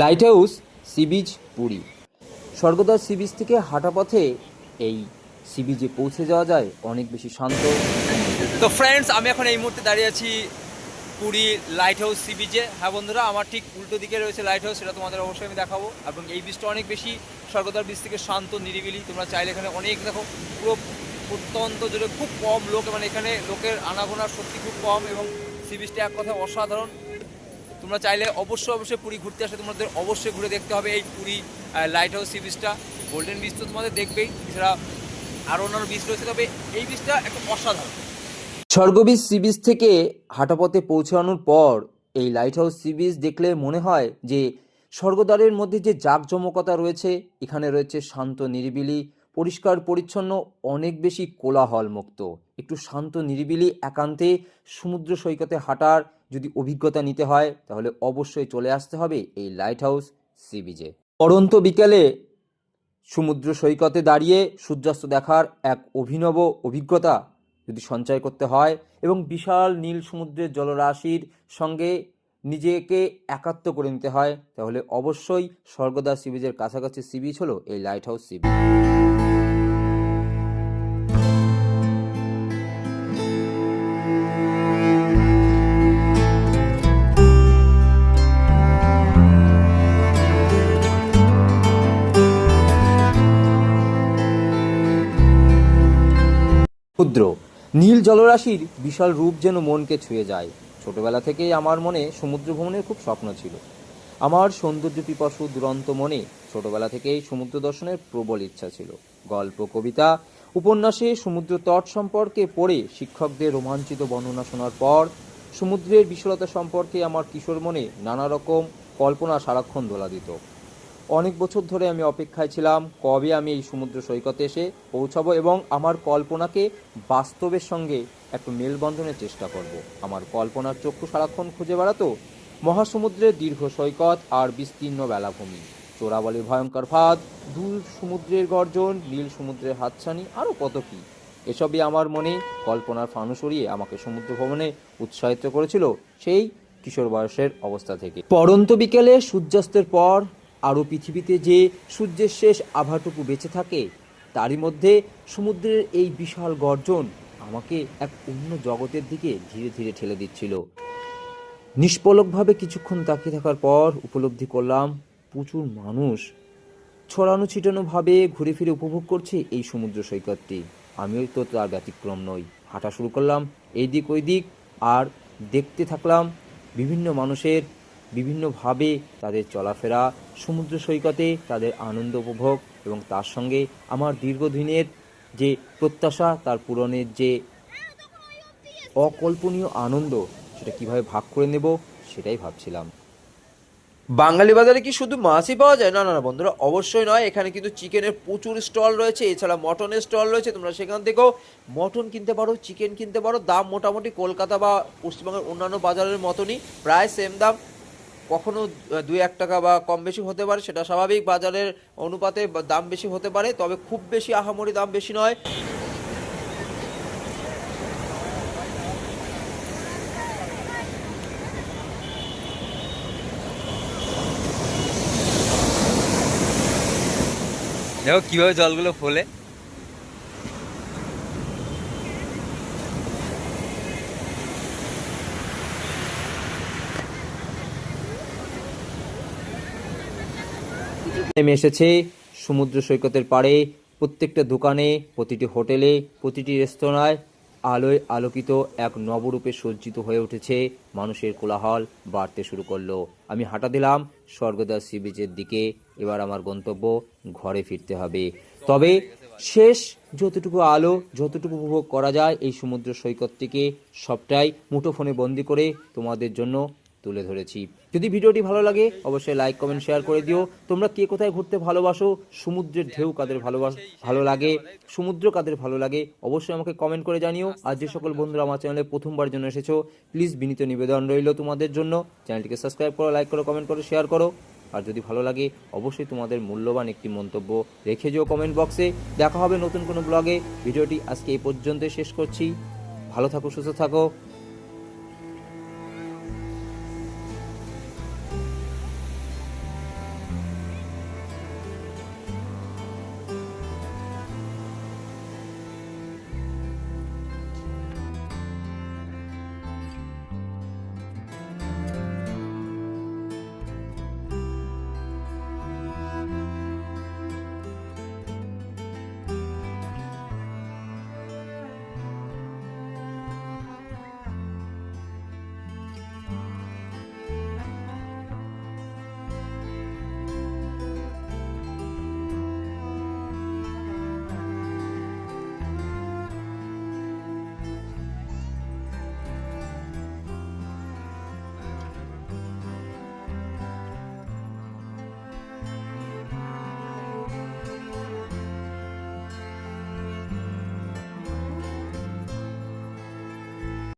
Lighthouse sea beach Puri. Swargadwar sea beach থেকে হাঁটা পথে এই সি বিচে পৌঁছে যাওয়া যায়, অনেক বেশি শান্ত। তো ফ্রেন্ডস আমি এখন এই মুহূর্তে দাঁড়িয়ে আছি পুরী লাইট হাউস সি বিচে হ্যাঁ বন্ধুরা, আমার ঠিক উল্টো দিকে রয়েছে লাইট হাউস সেটা তোমাদের অবশ্যই আমি দেখাবো। এবং এই বীজটা অনেক বেশি স্বর্গদ্বার বীজ থেকে শান্ত, নিরিবিলি। তোমরা চাইলে এখানে অনেক, দেখো, পুরো প্রত্যন্ত জুড়ে খুব কম লোক মানে এখানে লোকের আনাগোনা সত্যি খুব কম এবং সি বিচটা এক কথায় অসাধারণ। তোমরা চাইলে অবশ্যই অবশ্যই পুরী ঘুরতে আসলে তোমাদের অবশ্যই ঘুরে দেখতে হবে এই পুরী লাইট হাউস সি বিচটা গোল্ডেন বিচ তো তোমাদের দেখবেই, এছাড়া আরও অন্যান্য বিচ রয়েছে, তবে এই বিচটা একটা অসাধারণ। স্বর্গবীজ সি বিচ থেকে হাঁটা পথে পৌঁছানোর পর এই লাইট হাউস সি বিচ দেখলে মনে হয় যে স্বর্গদ্বারের মধ্যে যে জাঁকজমকতা রয়েছে, এখানে রয়েছে শান্ত নিরিবিলি পরিষ্কার পরিচ্ছন্ন অনেক বেশি কোলাহল মুক্ত একটু শান্ত, নিরিবিলি, একান্তে সমুদ্র সৈকতে হাঁটার যদি অভিজ্ঞতা নিতে হয়, তাহলে অবশ্যই চলে আসতে হবে এই লাইট হাউস সি বিচে পরন্ত বিকেলে সমুদ্র সৈকতে দাঁড়িয়ে সূর্যাস্ত দেখার এক অভিনব অভিজ্ঞতা যদি সঞ্চয় করতে হয় এবং বিশাল নীল সমুদ্রের জলরাশির সঙ্গে নিজেকে একাত্ম করে নিতে হয়, তাহলে অবশ্যই স্বর্গদা সি বিচের কাছাকাছি সি বিচ হলো এই লাইট হাউস সি ক্ষুদ্র। নীল জলরাশির বিশাল রূপ যেন মনকে ছুঁয়ে যায়। ছোটবেলা থেকেই আমার মনে সমুদ্র ভ্রমণের খুব স্বপ্ন ছিল। আমার সৌন্দর্য পিপাসু দুরন্ত মনে ছোটবেলা থেকেই সমুদ্র দর্শনের প্রবল ইচ্ছা ছিল। গল্প, কবিতা, উপন্যাসে সমুদ্র তট সম্পর্কে পড়ে শিক্ষকদের রোমাঞ্চিত বর্ণনা শোনার পর সমুদ্রের বিশালতা সম্পর্কে আমার কিশোর মনে নানা রকম কল্পনা সারাক্ষণ দোলা দিত। অনেক বছর ধরে আমি অপেক্ষায় ছিলাম কবে আমি এই সমুদ্র সৈকতে এসে পৌঁছাবো এবং আমার কল্পনাকে বাস্তবের সঙ্গে একটু মেলবন্ধনের চেষ্টা করব। আমার কল্পনার চক্ষু সারাক্ষণ খুঁজে বেড়াতো মহাসমুদ্রের দীর্ঘ সৈকত আর বিস্তীর্ণ বেলাভূমি। চোরাবলির ভয়ঙ্কর ফাঁদ দূর সমুদ্রের গর্জন, নীল সমুদ্রের হাতছানি আরও কত কী। এসবই আমার মনে কল্পনার ফানুস সরিয়ে আমাকে সমুদ্র ভ্রমণে উৎসাহিত করেছিল সেই কিশোর বয়সের অবস্থা থেকে। পরন্ত বিকেলে সূর্যাস্তের পর আরও পৃথিবীতে যে সূর্যের শেষ আভাটুকু বেঁচে থাকে, তারই মধ্যে সমুদ্রের এই বিশাল গর্জন আমাকে এক অন্য জগতের দিকে ধীরে ধীরে ঠেলে দিচ্ছিল। নিষ্পলকভাবে কিছুক্ষণ তাকিয়ে থাকার পর উপলব্ধি করলাম, প্রচুর মানুষ। ছড়ানো ছিটানোভাবে ঘুরে ফিরে উপভোগ করছে এই সমুদ্র সৈকতটি। আমিও তো তার ব্যতিক্রম নই। হাঁটা শুরু করলাম এই দিক ওই দিক আর দেখতে থাকলাম বিভিন্ন মানুষের বিভিন্নভাবে তাদের চলাফেরা, সমুদ্র সৈকতে তাদের আনন্দ উপভোগ এবং তার সঙ্গে আমার দীর্ঘদিনের যে প্রত্যাশা, তার পূরণের যে অকল্পনীয় আনন্দ, সেটা কীভাবে ভাগ করে নেব, সেটাই ভাবছিলাম। বাঙালি বাজারে কি শুধু মাছই পাওয়া যায়? না না না, বন্ধুরা, অবশ্যই নয়। এখানে কিন্তু চিকেনের প্রচুর স্টল রয়েছে, এছাড়া মটনের স্টল রয়েছে, তোমরা সেখান থেকেও মটন কিনতে পারো, চিকেন কিনতে পারো। দাম মোটামুটি কলকাতা বা পশ্চিমবঙ্গের অন্যান্য বাজারের মতনই, প্রায় সেম দাম। কখনো দুই এক টাকা বা কম বেশি হতে পারে, সেটা স্বাভাবিক। বাজারের অনুপাতে দাম বেশি হতে পারে, তবে খুব বেশি আহামরি দাম বেশি নয়। দেখো কীভাবে জলগুলো ফোলে। নেমে এসেছে। সমুদ্র সৈকতের পাড়ে প্রত্যেকটা দোকানে, প্রতিটি হোটেলে, প্রতিটি রেস্তোরাঁয় আলোয় আলোকিত এক নবরূপে সজ্জিত হয়ে উঠেছে। মানুষের কোলাহল বাড়তে শুরু করল। আমি হাঁটা দিলাম স্বর্গদাস সি বিচের দিকে। এবার আমার গন্তব্য ঘরে ফিরতে হবে। তবে শেষ যতটুকু আলো, যতটুকু উপভোগ করা যায় এই সমুদ্র সৈকতটিকে সবটাই মুঠোফোনে বন্দি করে তোমাদের জন্য তুলে ধরেছি। যদি ভিডিওটি ভালো লাগে, অবশ্যই লাইক কমেন্ট শেয়ার করে দিও। তোমরা কে কোথায় ঘুরতে ভালোবাসো? সমুদ্রের ঢেউ কাদের ভালোবাস ভালো লাগে? সমুদ্র কাদের ভালো লাগে? অবশ্যই আমাকে কমেন্ট করে জানিও। আর যে সকল বন্ধুরা আমার চ্যানেলে প্রথমবার জন্য এসেছ প্লিজ বিনীত নিবেদন রইল তোমাদের জন্য। চ্যানেলটিকে সাবস্ক্রাইব করো লাইক করো কমেন্ট করো শেয়ার করো। আর যদি ভালো লাগে, অবশ্যই তোমাদের মূল্যবান একটি মন্তব্য রেখে যেও কমেন্ট বক্সে দেখা হবে নতুন কোনো ব্লগে ভিডিওটি আজকে এই পর্যন্ত শেষ করছি। ভালো থাকো, সুস্থ থাকো।